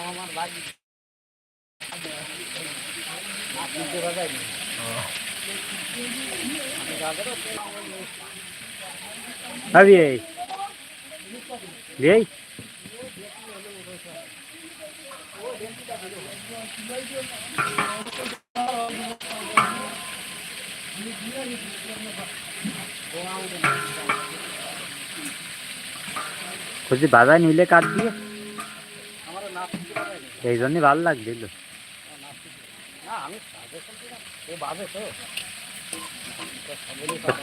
আমার বাড়ি Abi ei. Ei. বলছি বাজার নিলে কাট দিয়ে আমার নাচ শিখতে পারে এই জন্যই ভালো লাগছিল।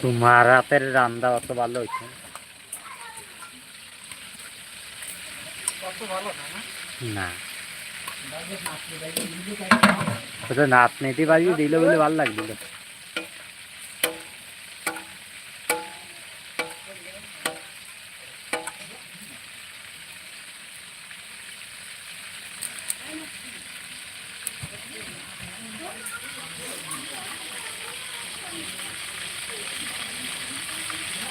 তোমার হাতের রান্না অত ভালো হয়েছে না? না। না ওটা নাত নিতে পারি দিলে বলে ভালো লাগছিল।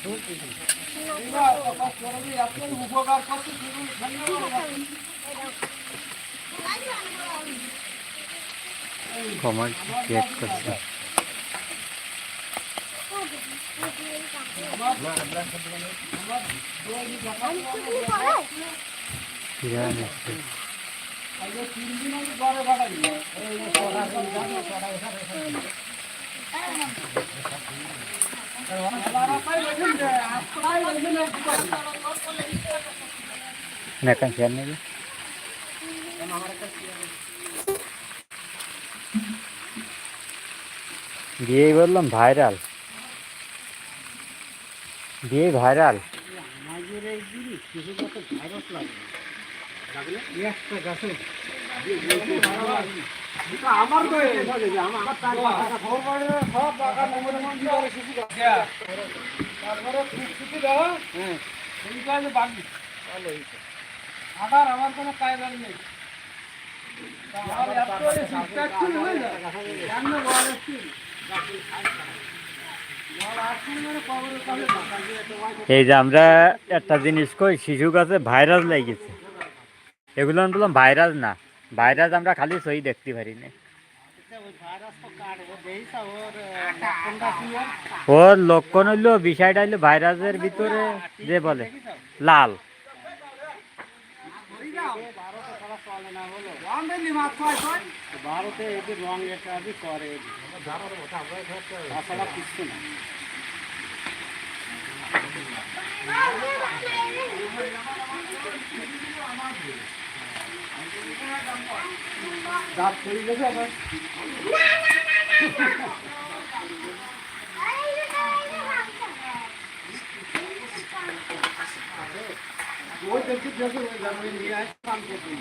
শুনছি কমার চেক করছে কিরান না কান শেয়ার নেবে দিয়ে বললাম ভাইরাল একটা গাছে আমার তো আমার খবর পড়ে সব বাগান নম্বর মন কি করে শিশু তারপরে ফুটফুটি দেওয়া হ্যাঁ এই কাজে বাকি ভালো হয়েছে আবার আমার কোনো কায়দা নেই আমার এত সিস্টেম হয়ে যায় এই যে আমরা একটা জিনিস কই, শিশু গাছে ভাইরাস লেগেছে। এগুলো আমি বললাম ভাইরাস না। ভাইরাস আমরা খালি সই দেখতে পারি না। ওর লক্ষণ হইল, বিষয়টা হইল ভাইরাসের ভিতরে যে বলে, লাল। ভারতে এদের রং আদি করে, তাছাড়া কিছু না। দাঁত পড়ে গেছে আবার। ওই দেখছি, দেখো, ওই জামাই নিয়ে আসছে কাম করতে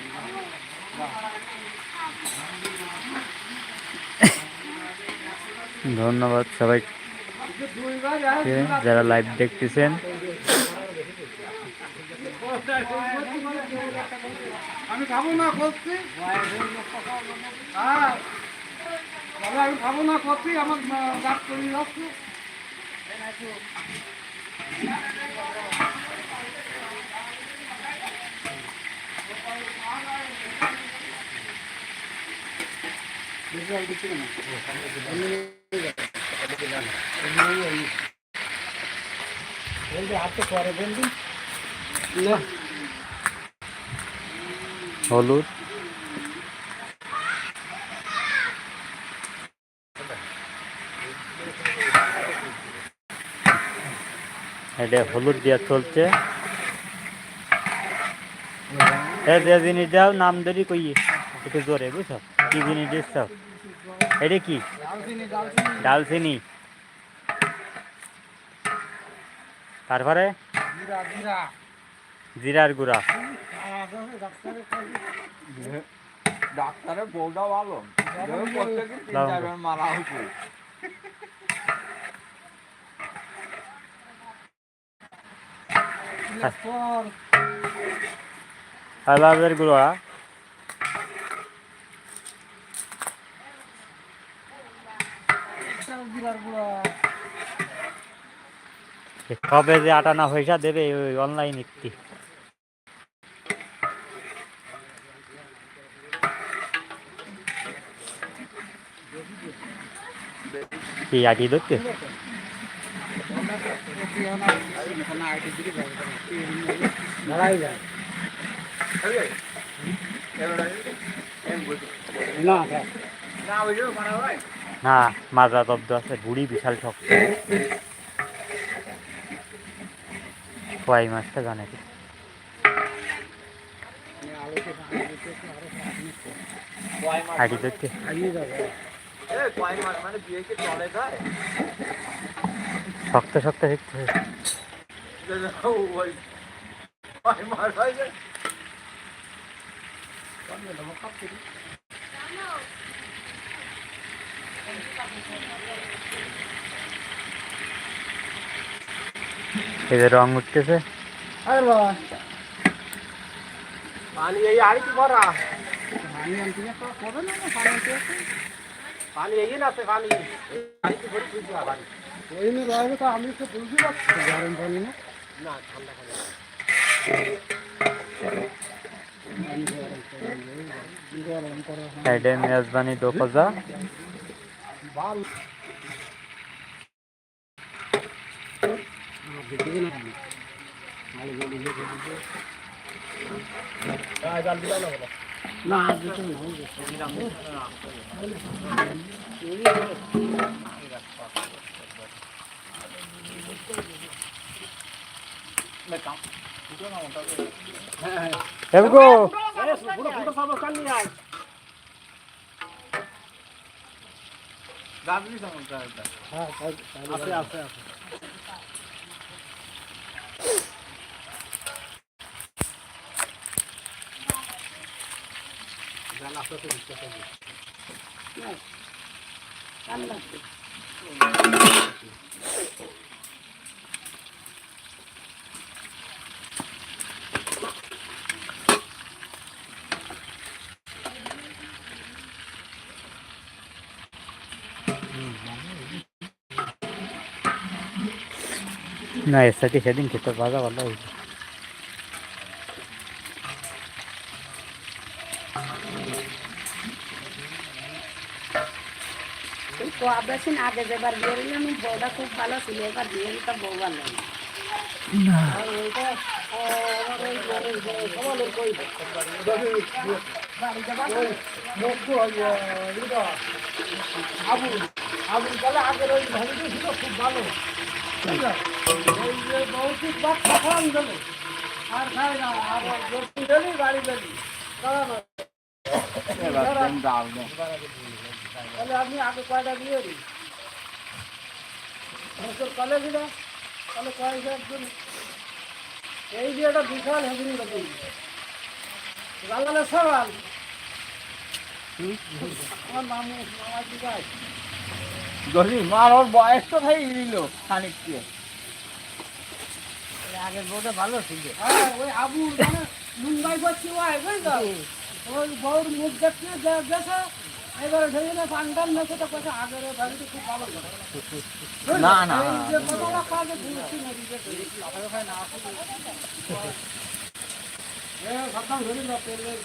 ধন্যবাদ সবাই যারা লাইভ দেখতেছেন। আমি খাব না, করছি। হ্যাঁ আমি খাব না, করছি। আমার ডাক হাতে পরে বলবি না হলুদ। এটা হলুদ দিয়ে চলছে। এ যে জিনিস দাও, নাম ধরি কই একটু জোরে, বুঝছ? কি জিনিস দিচ্ছ? এটা কি? ডালচিনি। তারপরে? জিরা জিরা জিরার গুঁড়া। ডাক্তারের বউটা ভালো। মারা হয়েছে পর গুঁড়া। জিরার গুঁড়া কবে যে আটা না পয়সা দেবে ওই অনলাইন একটি। কি আটি ধরতে? না না ওই। না মাজা দব্দ আছে, বুড়ি বিশাল শক্ত কয় মাসটা জানে? কয় ধরতে। শক্ত শক্ত শিখতে মাস হয় এই যে রং উঠতেছে। আরে বাবা। পানি এই আর কি ভরা পানি আনতে তো করবে না না পানি আনতে পানি এই না পানি। আর কি ভরি তুই পানি ওই নিয়ে রয়েছে তো আমি তো বুঝতে পারছি গরম পানি না। না ঠান্ডা পানি। গরম করা বাল না দিতে না গাবলি সমস্যা হ্যাঁ আছে আছে আছে। এর সাথে সেদিন খেতে ভাজা ভালো হয়েছে এই তো আবেশন আগে যেবার বিয়ে হইলে আমি বউটা খুব ভালো ছিল এবার বিয়ে হইতে বউ ভালো না আর ওইটা, আহ, আমার ওই ঘরের যে সমালোর কই বাড়ি যাবার না? মুক্ত হইয়া এটা আবু আবু তাহলে আগের ওই ভাবিটা ছিল খুব ভালো আর খায় না আর আগে কয়টা দিয়ে দিন বছর কালে দিল তাহলে কয়েক এই যে একটা বিশাল হেভিং রকম সবাল আমার মামু মামার দিকে আছে যদি মার ওর বয়স তো থাই নিল খানিক দিয়ে আগের বউটা ভালো ছিল। হ্যাঁ ওই আবু মানে মুম্বাই করছি ওই বুঝলো ওই বউর মুখ দেখতে যে- গেছে এবারে ঢেলে না পান্ডাল নেছে তো কথা আগের ভাবিটা খুব ভালো না, না, না, কথাটা কাজে ঘুরছি না দিকে ভালো হয় না আসলে এ খতম হয়ে গেল তেলের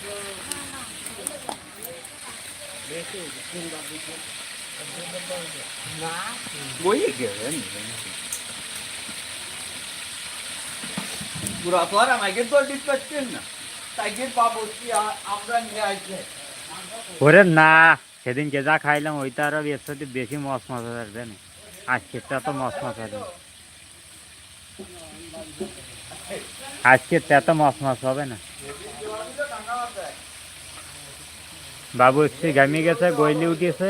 বই গেলেন পুরা তো আর আমাকে তো দিতে পারছেন না। তাইকে পাবো কি আমরা নিয়ে আসছে ওরে না, সেদিনকে যা খাইলাম, ওইটা আরও এর বেশি মশ মশা আসবে না আজকেরটা তো মশ মশা দেবে আজকে তেতো মাছ মাছ হবে না। বাবু এসছে গামিয়ে গেছে গইলি উঠিয়েছে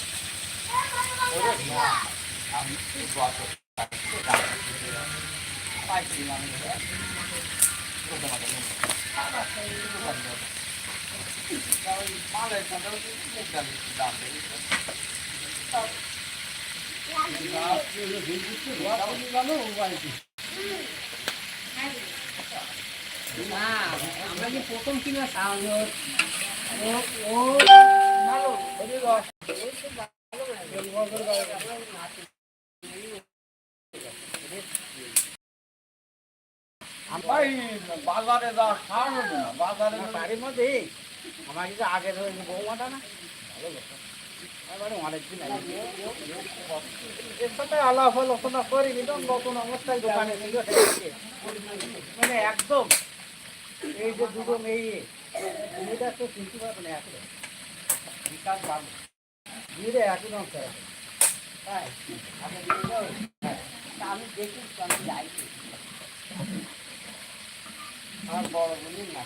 আমরা যে প্রথম কিনা খাওয়ানো ও ও ভালো ভাই বাজারে যা খাওয়ানো না মধ্যে আমার কিন্তু আগের ওই যে বৌমাটা না ভালো আগে। এর আলাপ আলোচনা করিনি তো নতুন অবস্থায় দোকানে ছিল একদম এই যে দুটো মেয়ে মেয়েটা তো চিনতে পারবে না আসলে বিকাশ দাও? হ্যাঁ। তা আমি দেখি আমি যাই। আমার বড় বোনের না।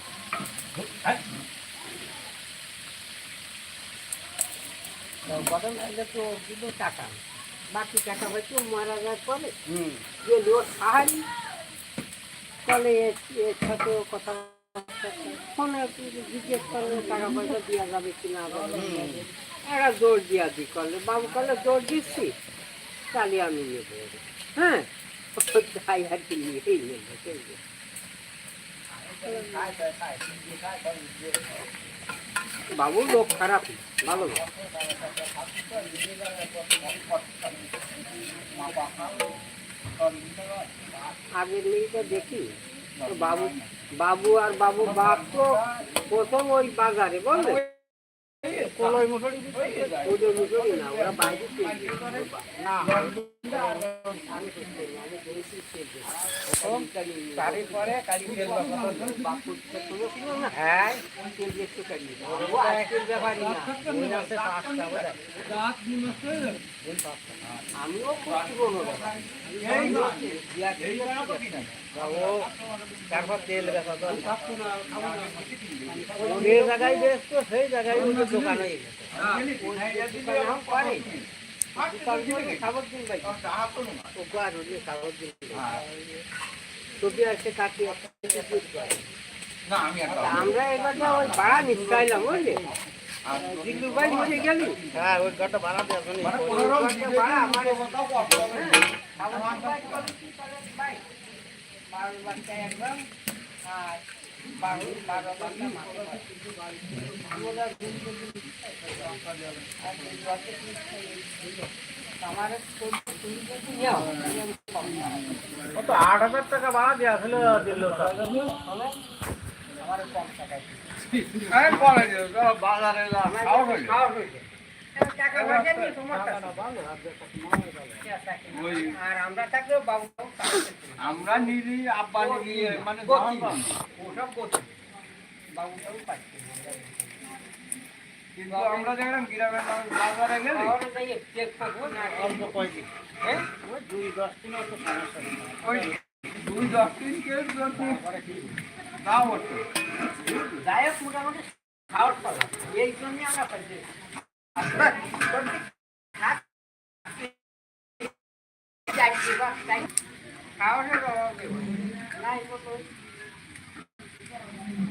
বদল করলে তো কিন্তু টাকা। বাকি টাকা হয়তো মারা যাওয়ার পরে। যে লোক সাহায্য তাহলে এর সাথে কথা ফোনে জিজ্ঞেস করলে টাকা পয়সা দেওয়া যাবে কিনা একটা জোর দিয়া দি করলে, বাবু করলে জোর দিচ্ছি, তাহলে আমি নেব। হ্যাঁ? তাই আর কি নিয়েই নেব বাবু লোক খারাপ, ভালো লোক। আগের মেয়েটা দেখি, তো বাবু বাবু আর বাবু বাপ তো প্রথম ওই বাজারে, বললে? ওদের মুসরি না ওরা বাইরে না আমিও ব্যাপার তারপর তেল যে জায়গায় সেই জায়গায় দোকান আমরা এবার ওই ভাড়া নিচ্ছাইলাম বুঝলি দিল্লু ভাই। মরে গেলি হ্যাঁ ওই ঘরটা ভাড়া দেওয়া আমার। আট হাজার টাকা ভাড়া দেওয়া ছিল দিল এই পরে যে, ও বাজারে আমরা নিলি আব্বা নিলি মানে ওসব করছি বাবুটাও পাচ্ছি। কিন্তু আমরা দেখলাম গ্রামের মানুষ বাজারে গেলে। অল্প কয়দিন হ্যাঁ? দুই দশ দিনের তো সমস্যা ওই দুই দশ দিন কেউ যদি হতো যাই হোক মোটামুটি খাওয়ার পালাম। এই জন্যে আমরা পাইছি।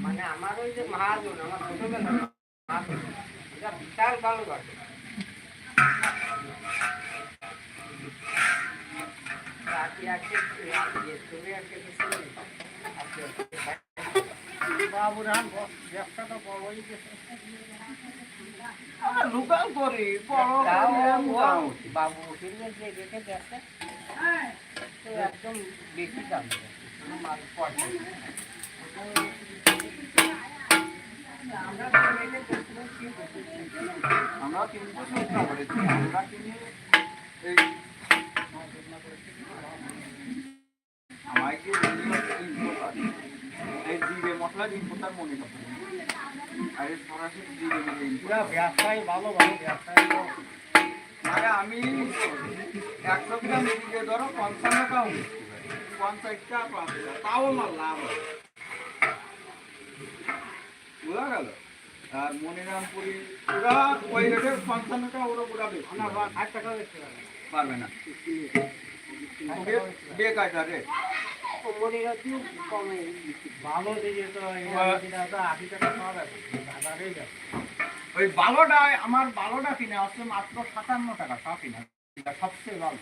মানে আমার ওই যে মহাজন আমার ছোটবেলা এটা বিশাল ভালো ঘটে বাবুরাম ব্যবসাটা বড়ই গেছে আমরা লোকাল করি বড় তাও করি, আমি ও বাবু যে রেখে গেছে একদম বেশি দাম। আমরা করেছি। কিনে এই আমাকে ইম্পোর্টার এই জিরে মশলা ইম্পোর্টার মনে করতে আমি একশো গ্রাম ধরো পঞ্চান্ন টাকা পঞ্চাশ টাকা পাঁচ টাকা তাও আমার লাভ বোঝা গেল? আর মনিরামপুরি পুরা ওই রেটের পঞ্চান্ন টাকা ওরা পুরা না বা ষাট টাকা পারবে না। বেকায়দা রেট কোম্পানিরা তো কমে ভালো দিকে তো আশি টাকা যাবে ওই বালোটা আমার বালোটা কিনে আসছে মাত্র সাতান্ন টাকা তা কিনা সবচেয়ে ভালো।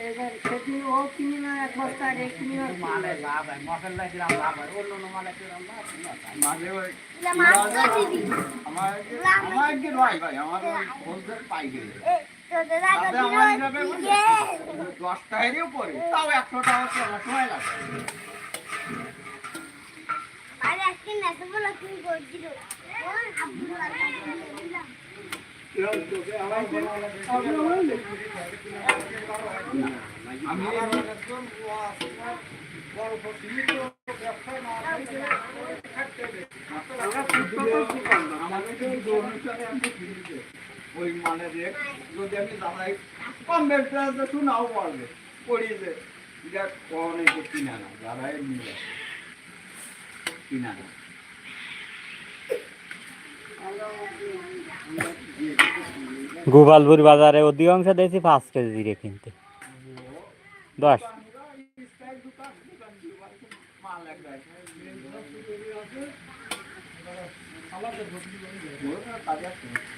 এবার সেটি ও কিনি না এক বস্তা আর এই কিনি মালে লাভ হয় মশলা দিলাম লাভ হয় অন্য অন্য মালে কিরম লাভ মাঝে ওই আমার আমার কি নয় ভাই আমার ওই হোলসেল পাইকারি দশ টাকারও পরে তাও একশো টাকা চলার সময় লাগে। আরে আজকে নেতে বলে তুমি করছিল আব্দুল্লাহ দিলাম আমি একদম বড় সীমিত ব্যবসা না আমাদের ওই মানে রেট যদি আমি কম ব্যবসা শোনাও পারবে। পড়িয়েছে। এটা অনেক কিনা না কিনা না। গোপালপুর বাজারে অধিকাংশ দেখছি পাঁচ কেজি জিরে কিনতে। দশ।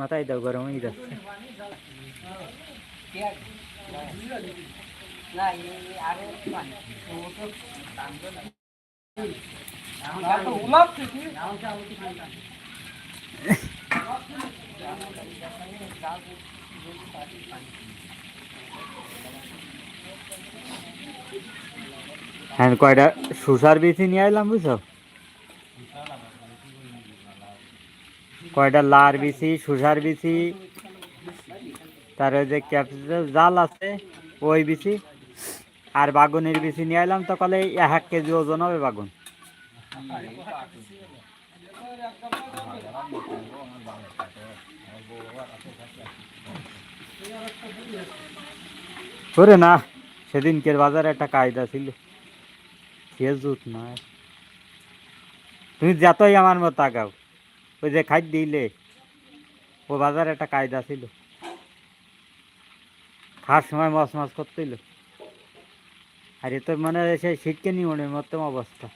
মাথায় দাও গরম হয়ে যাচ্ছে কয়টা সুসার বিচি নিয়ে এলাম বুঝছ? কয়টা লার বিচি সুসার বিচি, তার যে ক্যাপসিকাম জাল আছে, ওই বিচি আর বাগুনের বিচি নিয়ে এলাম তো কলে এক কেজি ওজন হবে বাগুন। ওরে না, সেদিনকের বাজারে একটা কায়দা ছিল। সে জুত নয় তুমি যতই আমার মতো আগাও। ওই যে খাই দিলে ও বাজারে একটা কায়দা ছিল। খার সময় মাছ মাছ করতেইল। আর এ তো মানে সেই শীতকে নিমনের মতম অবস্থা।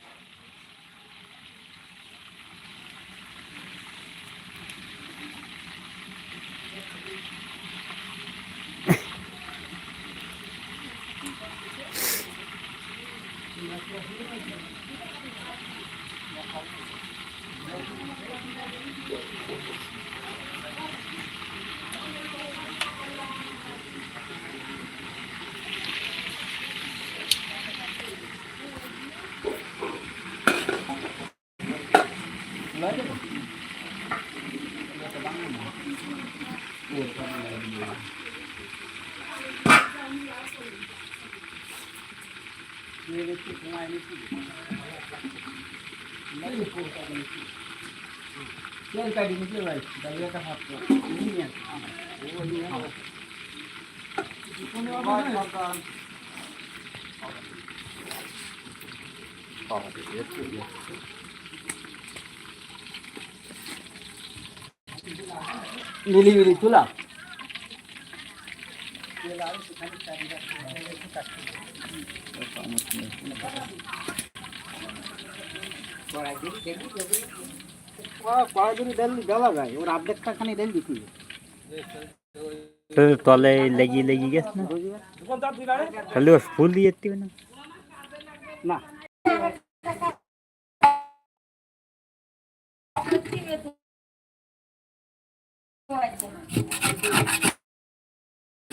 তেল কাটি নিতে ভাই তাহলে একটা হাত নিয়ে মিলি মিলি তুলা কয়েকদিন ডেলি দেওয়া যায় ওর আর্ধেকটা খানি ডেলি দিতে তো তলে লেগিয়ে লেগে গেছে না তাহলে ও ফুল দিয়ে দিবে না না রাউন্ডার না এই জন্য তো আরও তো দিয়ে নিস নিজের তো না। অলরেডি ওই একটা